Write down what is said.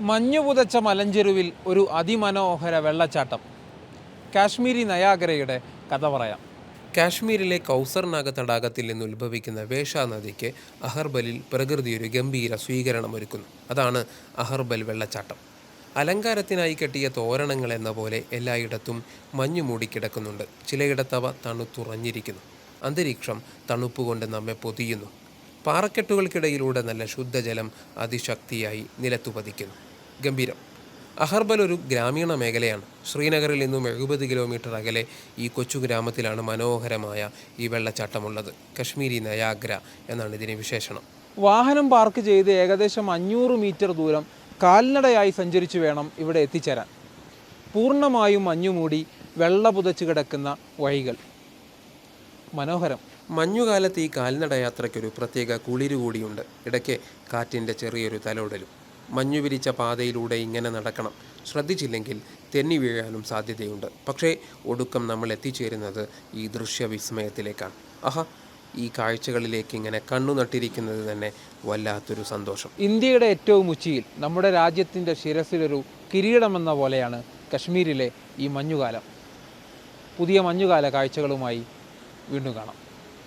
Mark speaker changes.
Speaker 1: മഞ്ഞു പുതച്ച മലഞ്ചെരുവിൽ ഒരു അതിമനോഹര വെള്ളച്ചാട്ടം. കാശ്മീരി നയാഗരയുടെ കഥ പറയാം.
Speaker 2: കാശ്മീരിലെ കൗസർ നാഗ തടാകത്തിൽ നിന്ന് ഉത്ഭവിക്കുന്ന വേഷ നദിക്ക് അഹർബലിൽ പ്രകൃതി ഒരു ഗംഭീര സ്വീകരണം ഒരുക്കുന്നു അതാണ് അഹർബൽ വെള്ളച്ചാട്ടം. അലങ്കാരത്തിനായി കെട്ടിയ തോരണങ്ങൾ എന്ന പോലെ എല്ലായിടത്തും മഞ്ഞു മൂടിക്കിടക്കുന്നുണ്ട്. ചിലയിടത്തവ തണുത്തുറഞ്ഞിരിക്കുന്നു. അന്തരീക്ഷം തണുപ്പുകൊണ്ട് നമ്മെ പൊതിയുന്നു. പാറക്കെട്ടുകൾക്കിടയിലൂടെ നല്ല ശുദ്ധജലം അതിശക്തിയായി നിലത്തു പതിക്കുന്നു ഗംഭീരം. അഹർബൽ ഒരു ഗ്രാമീണ മേഖലയാണ്. ശ്രീനഗറിൽ നിന്നും എഴുപത് കിലോമീറ്റർ അകലെ ഈ കൊച്ചു ഗ്രാമത്തിലാണ് മനോഹരമായ ഈ വെള്ളച്ചാട്ടമുള്ളത്. കശ്മീരി നയാഗ്ര എന്നാണ് ഇതിന് വിശേഷണം.
Speaker 1: വാഹനം പാർക്ക് ചെയ്ത് ഏകദേശം അഞ്ഞൂറ് മീറ്റർ ദൂരം കാൽനടയായി സഞ്ചരിച്ചു വേണം ഇവിടെ എത്തിച്ചേരാൻ. പൂർണമായും മഞ്ഞുമൂടി വെള്ള പുതച്ചു കിടക്കുന്ന വഴികൾ. മനോഹരം.
Speaker 2: മഞ്ഞുകാലത്ത് ഈ കാൽനട യാത്രയ്ക്കൊരു പ്രത്യേക കുളിരു കൂടിയുണ്ട് ഇടയ്ക്ക് കാറ്റിന്റെ ചെറിയൊരു തലോടലും. മഞ്ഞു വിരിച്ച പാതയിലൂടെ ഇങ്ങനെ നടക്കണം. ശ്രദ്ധിച്ചില്ലെങ്കിൽ തെന്നി വീഴാനും സാധ്യതയുണ്ട്. പക്ഷേ ഒടുക്കം നമ്മൾ എത്തിച്ചേരുന്നത് ഈ ദൃശ്യവിസ്മയത്തിലേക്കാണ്. ആഹാ ഈ കാഴ്ചകളിലേക്ക് ഇങ്ങനെ കണ്ണു നട്ടിരിക്കുന്നത് തന്നെ വല്ലാത്തൊരു സന്തോഷം.
Speaker 1: ഇന്ത്യയുടെ ഏറ്റവും ഉച്ചിയിൽ നമ്മുടെ രാജ്യത്തിന്റെ ശിരസിലൊരു കിരീടമെന്ന പോലെയാണ് കശ്മീരിലെ ഈ മഞ്ഞുകാലം. പുതിയ മഞ്ഞുകാല കാഴ്ചകളുമായി വീണ്ടും കാണാം.